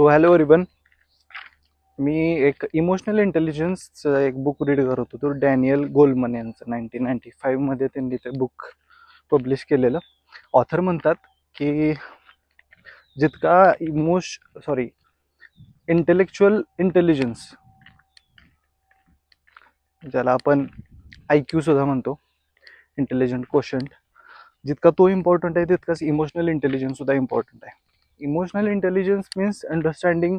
So hello ribbon मी एक emotional इंटेलिजन्सचं एक book read करत होतो. तो डॅनियल गोलमन यांचं. नाईन्टीन नाईन्टी फाईव्हमध्ये त्यांनी ते बुक पब्लिश केलेलं. ऑथर म्हणतात की जितका इमोश सॉरी इंटेलेक्च्युअल इंटेलिजन्स ज्याला आपण आय क्यूसुद्धा म्हणतो इंटेलिजंट क्वेश्चन जितका तो इम्पॉर्टंट आहे तितकाच इमोशनल इंटेलिजन्ससुद्धा इम्पॉर्टंट आहे. Emotional intelligence means understanding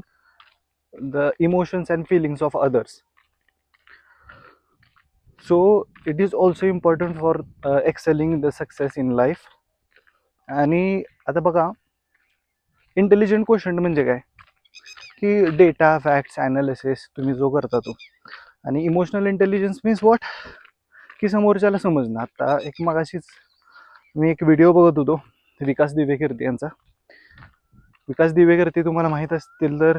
the emotions and feelings of others so it is also important for excelling the success in life आणि आता बघा इंटेलिजंट क्वेश्चन म्हणजे काय? की डेटा फॅक्ट्स ॲनालिसिस तुम्ही जो करता तो. आणि इमोशनल इंटेलिजन्स मीन्स वॉट की समोरच्याला समजणं. आता एक मगाशीच मी एक व्हिडिओ बघत होतो विकास दिवेकिर्ती यांचा. विकास दिवेकरती तुम्हाला माहीत असतील तर.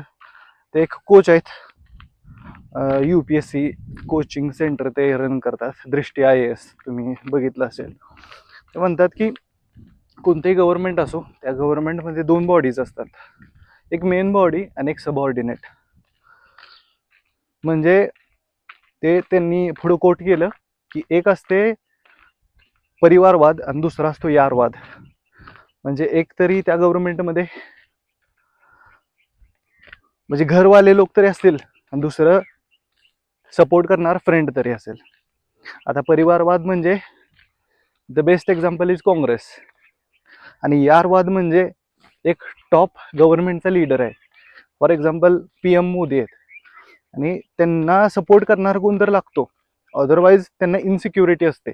ते एक कोच आहेत. U P S C coaching centre ते रन करतात. दृष्टी आय एस तुम्ही बघितलं असेल. ते म्हणतात की कोणतेही गव्हर्नमेंट असो त्या गव्हर्नमेंटमध्ये दोन बॉडीज असतात. एक मेन बॉडी आणि एक सबऑर्डिनेट म्हणजे ते त्यांनी पुढं कोट केलं की एक असते परिवारवाद आणि दुसरा असतो यारवाद. म्हणजे एक तरी त्या गव्हर्नमेंटमध्ये म्हणजे घरवाले लोक तरी असतील आणि दुसरं सपोर्ट करणार फ्रेंड तरी असेल. आता परिवारवाद म्हणजे the best example is Congress. आणि यारवाद म्हणजे एक टॉप गव्हर्नमेंटचा लीडर आहे. For example P M Modi आहेत. आणि त्यांना सपोर्ट करणार कोण तर लागतो. अदरवाईज त्यांना इनसिक्युरिटी असते.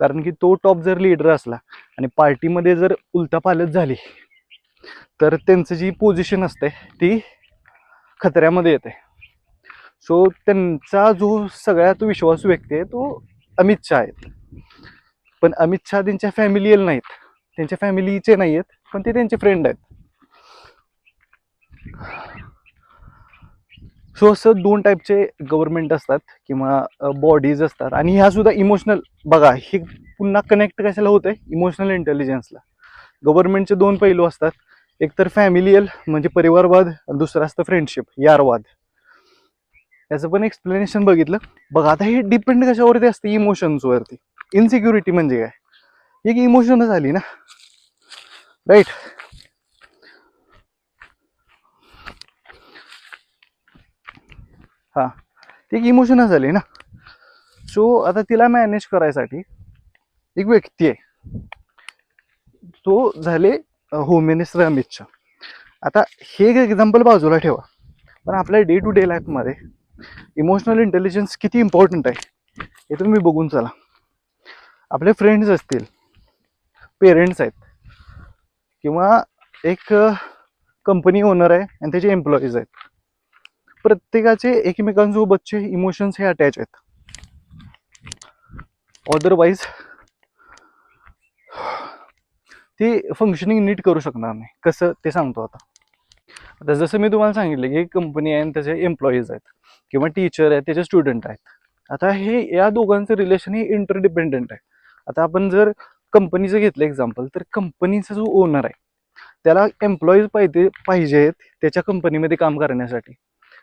कारण की तो टॉप जर लीडर असला आणि पार्टीमध्ये जर उलतापालत झाली तर त्यांचं जी पोझिशन असते ती खतऱ्यामध्ये येते. सो त्यांचा जो सगळ्यात विश्वासू व्यक्ती आहे तो अमित शहा आहेत पण अमित शहा त्यांच्या फॅमिलियल नाहीत. त्यांच्या फॅमिलीचे नाही आहेत पण ते त्यांचे फ्रेंड आहेत. सो असं दोन टाईपचे गव्हर्नमेंट असतात किंवा बॉडीज असतात. आणि ह्या सुद्धा इमोशनल बघा हे पुन्हा कनेक्ट कशाला होतंय? इमोशनल इंटेलिजन्सला गव्हर्नमेंटचे दोन पैलू असतात. एकतर फॅमिलियल म्हणजे परिवारवाद आणि दुसरं असतं फ्रेंडशिप यारवाद. याचं पण एक्सप्लेनेशन बघितलं. बघा आता हे डिपेंड कशावरती असते? इमोशन्सवरती इनसिक्युरिटी म्हणजे काय? एक इमोशनच आली ना? राईट हां. ती एक इमोशनच आली ना? सो आता तिला मॅनेज करायसाठी एक व्यक्ती आहे. तो झाले होम मिनिस्टर अमित आता हे एक एक्झाम्पल बाजूला ठेवा. पण आपल्या डे टू डे लाईफमध्ये इमोशनल इंटेलिजन्स किती इम्पॉर्टंट आहे हे तुम्ही बघून चला. आपले फ्रेंड्स असतील पेरेंट्स आहेत किंवा एक कंपनी ओनर आहे आणि त्याचे एम्प्लॉईज आहेत. प्रत्येकाचे एकमेकांसोबतचे इमोशन्स हे अटॅच आहेत. अदरवाईज ती फंक्शनिंग नीट करू शकणार नाही. कसं ते सांगतो आता. आता जसं मी तुम्हाला सांगितलं की एक कंपनी आहे आणि त्याचे एम्प्लॉईज आहेत किंवा टीचर आहेत त्याचे स्टुडंट आहेत. आता हे या दोघांचं रिलेशन हे इंटरडिपेंडंट आहे. आता आपण जर कंपनीचं घेतलं एक्झाम्पल तर कंपनीचा जो ओनर आहे त्याला एम्प्लॉईज पाहिजे पाहिजेत त्याच्या कंपनीमध्ये काम करण्यासाठी.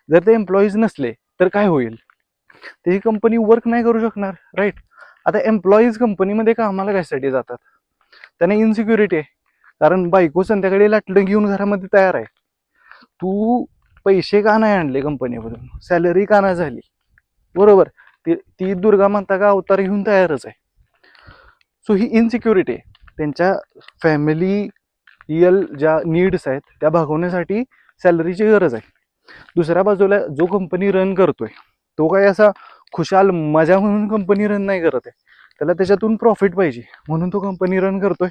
जर ते एम्प्लॉईज नसले तर काय होईल? ते ही कंपनी वर्क नाही करू शकणार राईट आता एम्प्लॉईज कंपनीमध्ये कामाला कशासाठी जातात? त्यांना इन्सिक्युरिटी आहे. कारण बायको संध्याकाळी लाटलं घेऊन घरामध्ये तयार आहे. तू पैसे का नाही आणले कंपनीमधून सॅलरी का नाही झाली? बरोबर. ती ती दुर्गा माता का अवतार घेऊन तयारच आहे? सो ही इनसिक्युरिटी आहे. त्यांच्या फॅमिली रियल ज्या नीड्स आहेत त्या भागवण्यासाठी सॅलरीची गरज आहे. दुसऱ्या बाजूला जो कंपनी रन करतोय तो काही असा खुशाल मजा म्हणून कंपनी रन नाही करत आहे. त्याला त्याच्यातून प्रॉफिट पाहिजे. म्हणून तो कंपनी रन करतोय.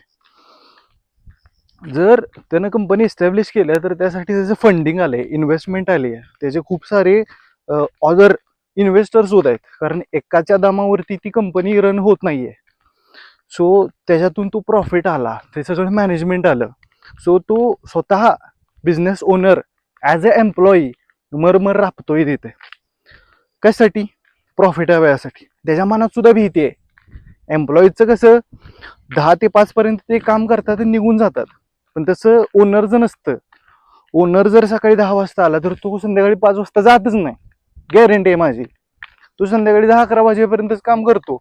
जर त्यानं कंपनी इस्टॅब्लिश केल्या तर त्यासाठी त्याचं फंडिंग आलंय इन्व्हेस्टमेंट आली आहे त्याचे खूप सारे ऑदर इन्व्हेस्टर्स होत आहेत. कारण एकाच्या दामावरती ती कंपनी रन होत नाही आहे सो त्याच्यातून तो प्रॉफिट आला. ते सगळं मॅनेजमेंट आलं. सो तो स्वतः business owner as a employee मरमर राबतोय तिथे. कशासाठी? प्रॉफिट हव्यासाठी. त्याच्या मनात सुद्धा भीती आहे. एम्प्लॉईजचं कसं दहा ते पाचपर्यंत ते काम करतात आणि निघून जातात. पण तसं ओनरचं नसतं ओनर जर सकाळी दहा वाजता आला तर तो संध्याकाळी पाच वाजता जातच नाही. गॅरंटी आहे माझी. तो संध्याकाळी दहा अकरा वाजेपर्यंतच काम करतो.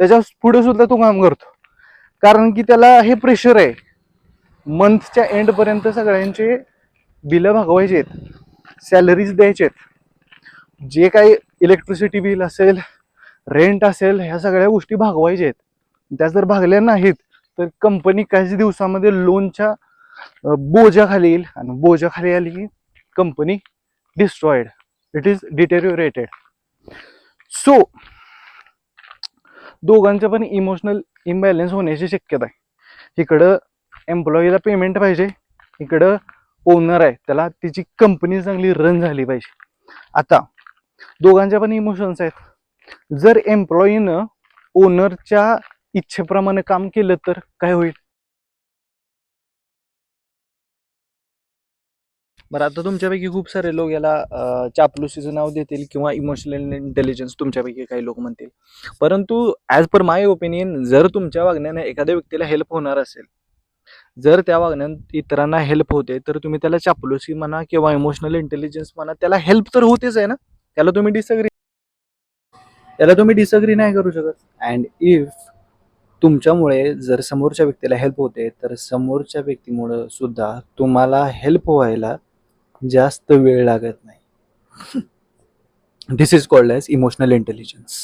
त्याच्या पुढे सुद्धा तो काम करतो. कारण की त्याला हे प्रेशर आहे. मंथच्या एंडपर्यंत सगळ्यांचे बिलं भागवायचे आहेत सॅलरीज द्यायचे आहेत जे काही इलेक्ट्रिसिटी बिल असेल रेंट असेल ह्या सगळ्या गोष्टी भागवायच्या आहेत त्या जर भागल्या नाहीत तर कंपनी काही दिवसामध्ये लोनच्या बोजाखाली येईल आणि बोजाखाली आली की company destroyed it is deteriorated so दोघांचं पण इमोशनल इम्बॅलन्स होण्याची शक्यता आहे. इकडं एम्प्लॉईला पेमेंट पाहिजे इकडं ओनर आहे. त्याला तिची कंपनी चांगली रन झाली पाहिजे. आता दोघांच्या पण इमोशन्स आहेत. जर एम्प्लॉईनं ओनरच्या इच्छेप्रमाणे काम केलं तर काय होईल? बरं आता तुमच्यापैकी खूप सारे लोक याला चापलुसीचं नाव देतील किंवा इमोशनल इंटेलिजन्स तुमच्यापैकी काही लोक म्हणतील. परंतु ॲज पर माय ओपिनियन जर तुमच्या वागण्याने एखाद्या व्यक्तीला हेल्प होणार असेल जर त्या वागण्यात इतरांना हेल्प होते तर तुम्ही त्याला चापलुसी म्हणा किंवा इमोशनल इंटेलिजन्स म्हणा त्याला हेल्प तर होतेच आहे ना? त्याला तुम्ही डिसअग्री त्याला तुम्ही डिसअग्री नाही करू शकत. अँड इफ तुमच्यामुळे जर समोरच्या व्यक्तीला हेल्प होते तर समोरच्या व्यक्तीमुळं सुद्धा तुम्हाला हेल्प व्हायला जास्त वेळ लागत नाही. This is called as emotional intelligence